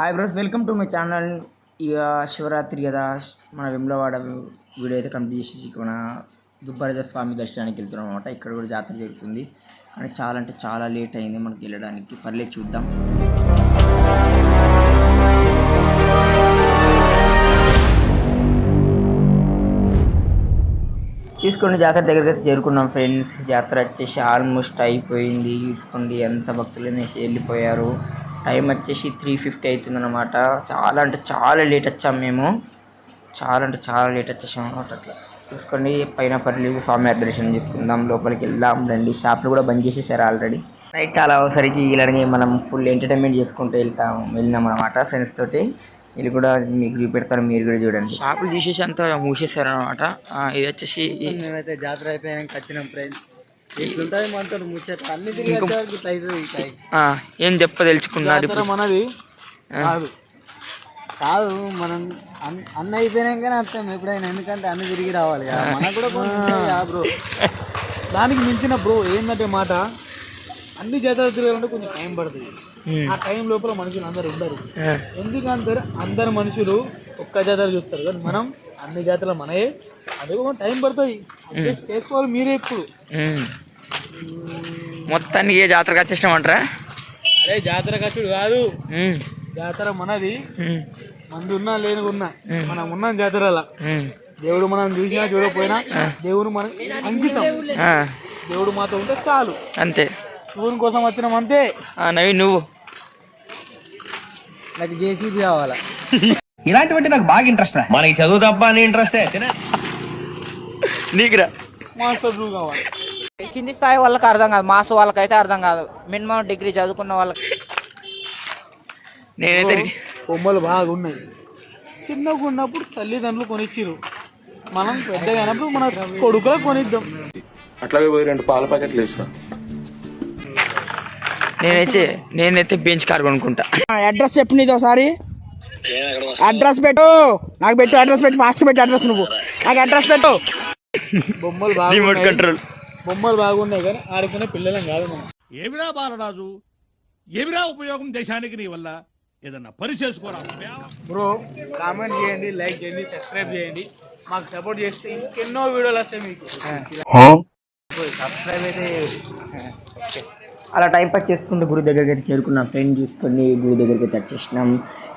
Hi bros welcome to my channel. ఇక శివరాత్రి కదా. మన వెమ్లవాడ వీడియో అయితే కంప్లీట్ చేసేసి మన దుబ్బరద స్వామి దర్శనానికి వెళ్తున్నాం అనమాట ఇక్కడ కూడా జాతర జరుగుతుంది. కానీ చాలా అంటే చాలా లేట్ అయింది మనకి వెళ్ళడానికి. పర్లేదు చూద్దాం. చూసుకోండి జాతర దగ్గరికి అయితే చేరుకున్నాం ఫ్రెండ్స్. జాతర వచ్చేసి ఆల్మోస్ట్ అయిపోయింది. చూసుకోండి ఎంత భక్తులు అనేసి వెళ్ళిపోయారు. టైం వచ్చేసి త్రీ ఫిఫ్టీ అవుతుంది అనమాట చాలా అంటే చాలా లేట్ వచ్చాం మేము. చాలా అంటే చాలా లేట్ వచ్చేసాం అనమాట అట్లా. చూసుకోండి పైన పర్లేదు స్వామి దర్శనం చేసుకుందాం లోపలికి వెళ్దాం రండి. షాప్లు కూడా బంద్ చేసేసారు ఆల్రెడీ నైట్ చాలా అవసరికి ఇలాగే మనం ఫుల్ ఎంటర్టైన్మెంట్ చేసుకుంటూ వెళ్తాం వెళ్ళినాం అనమాట ఫ్రెండ్స్ తోటి. వీళ్ళు కూడా మీకు చూపెడతారు మీరు కూడా చూడండి. షాపులు తీసేసి అంతా మూసేసారు అనమాట ఇది వచ్చేసి మేమైతే జాతర అయిపోయాక వచ్చినాం ఫ్రెండ్స్ ఇట్లుంటది మనతో ముచ్చట? అన్ని తిరిగి వచ్చేవరకు ఇట్లా అవుతుంది ఈ టైం. ఆ, ఏం చెప్ప తెలుసుకున్నారు ఇప్పుడు మనది. కాదు. కాదు మనం అన్- అన్న అయిపోయినాకనే వస్తాం ఎప్పుడైనా ఎందుకంటే అన్ని తిరిగి రావాలి కదా. మనకు కూడా కొన్ని ఉంటాయి కదా బ్రో. దానికి మించిన బ్రో ఏంటంటే మాట? అన్ని జాతర తిరగాలంటే కొంచెం టైం పడుతుంది. ఉమ్. ఆ టైం లోపల మనుషులు అందరు ఉండరు. ఆ, ఎందుకంటే అందరు మనుషులు ఒక్క జాతర చూస్తారు. కానీ మనం అన్ని జాతరలు మనయే. అది కూడా టైం పడుతుంది. అడ్జస్ట్ చేసుకోవాలి మీరే ఇప్పుడు. మొత్తానికి ఏ జాతరకు వచ్చేసినామంటారా అరే జాతర ఖర్చుడు కాదు. జాతర మనది. మంది ఉన్నా లేని ఉన్నా. మనం ఉన్నాం జాతరలా. ఉమ్. దేవుడు మనం చూసినా చూడకపోయినా దేవుడు మనం అంకితం. ఆ, దేవుడు మాతో ఉంటే చాలు. అంతే. శివుని కోసం వచ్చినాం అంతే. ఆ, నవీన్ నువ్వు. నాకు జేసీబీ కావాలా? మనకి చదువు తప్ప అని ఇంట్రెస్ట్ నీకురా. మాస్టర్ కావాలి. కింది స్థాయి వాళ్ళకి అర్థం కాదు మాస్ వాళ్ళకైతే అర్థం కాదు. మినిమం డిగ్రీ చదువుకున్న వాళ్ళకి. నేనైతే బొమ్మలు బాగున్నాయి చిన్నగా ఉన్నప్పుడు తల్లిదండ్రులు కొనిచ్చిరు మనం పెద్దగా అయినప్పుడు మన కొడుకులకు కొనిద్దాం. అట్లాగే పోయి రెండు పాల ప్యాకెట్లు వేసుకో. నేనైతే నేనైతే బెంచ్ కార్ కొనుక్కుంటా. అడ్రస్ చెప్పు నీది ఒకసారి. అడ్రస్ పెట్టు. నాకు పెట్టు అడ్రస్ పెట్టు. ఫాస్ట్ పెట్టు అడ్రస్ నువ్వు. నాకు అడ్రస్ పెట్టు. బొమ్మలు రిమోట్ బాగున్నాయి. కంట్రోల్. బొమ్మలు బాగున్నాయి కానీ ఆడుకునే పిల్లలం కాదు మనం. ఏమిరా బాలరాజు? ఏమిరా ఉపయోగం దేశానికి నీ వల్ల? ఏదన్నా పని చేసుకోరా? బ్రో కామెంట్ చేయండి లైక్ చేయండి సబ్స్క్రైబ్ చేయండి. మాకు సపోర్ట్ చేస్తే ఇంకెన్నో వీడియోలు వస్తాయి మీకు. సబ్స్క్రైబ్ అయితే అలా టైం పాస్ చేసుకుంటూ గుడి దగ్గరికి అయితే చేరుకున్నాం. ఫ్రెండ్ చూసుకొని గుడి దగ్గరికి అయితే వచ్చేసినాం.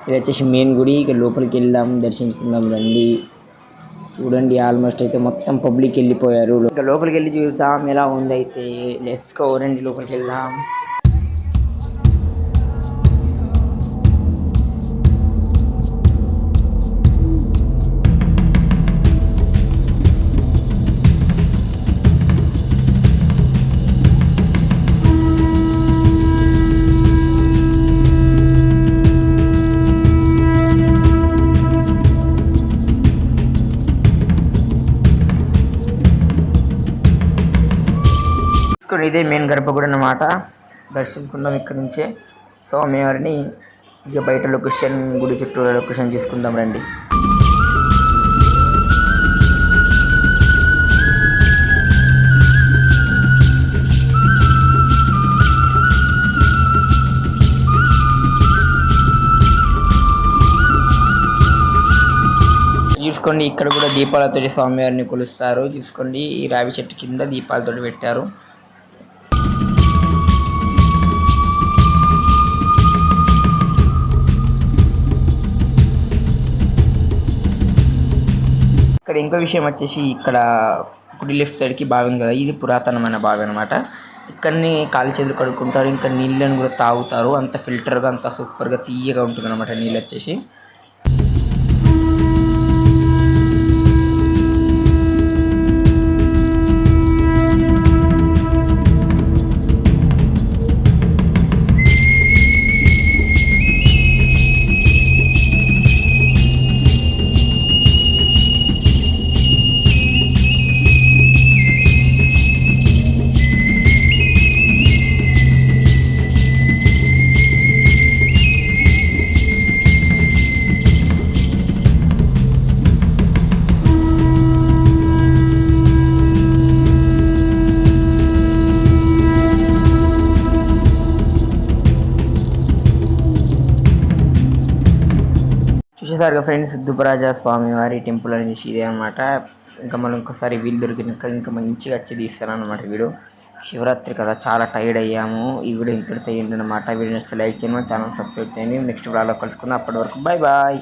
ఇది వచ్చేసి మెయిన్ గుడి ఇక లోపలికి వెళ్దాం దర్శించుకుందాం రండి. చూడండి ఆల్మోస్ట్ అయితే మొత్తం పబ్లిక్ వెళ్ళిపోయారు. ఇక లోపలికి వెళ్ళి చూద్దాం ఎలా ఉందైతే. లెస్కో లెస్ రండి లోపలికి వెళ్దాం. చూసుకొని ఇదే మెయిన్ గర్భగుడి అన్నమాట. దర్శించుకుందాం ఇక్కడ నుంచే. స్వామివారిని ఇక బయట లొకేషన్ గుడి చుట్టూ లొకేషన్ చూసుకుందాం రండి. చూసుకోండి ఇక్కడ కూడా దీపాలతోటి స్వామివారిని కొలుస్తారు. చూసుకోండి ఈ రావి చెట్టు కింద దీపాలతోటి పెట్టారు. ఇక్కడ ఇంకో విషయం వచ్చేసి ఇక్కడ కుడి లెఫ్ట్ సైడ్కి బావి కదా ఇది పురాతనమైన బావి అనమాట ఇక్కడనే కాలి చేతులు కడుక్కుంటారు ఇంకా నీళ్ళని కూడా తాగుతారు. అంత ఫిల్టర్గా అంత సూపర్గా తీయగా ఉంటుంది అనమాట నీళ్ళు వచ్చేసి. చూసేసారుగా ఫ్రెండ్స్ దుబ్బరాజ స్వామి వారి టెంపుల్ అనేది ఇదే అనమాట ఇంకా మనం ఇంకోసారి వీలు దొరికినాక ఇంకా మంచిగా వచ్చి తీస్తాను అనమాట వీడియో శివరాత్రి కదా చాలా టైర్డ్ అయ్యాము. ఈ వీడియో ఇంతటితో ఏంటి వీడియో నచ్చితే లైక్ చేయండి ఛానల్ సబ్స్క్రైబ్ చేయండి. నెక్స్ట్ వీడియోలో కలుసుకుందాం. అప్పటి వరకు బాయ్ బాయ్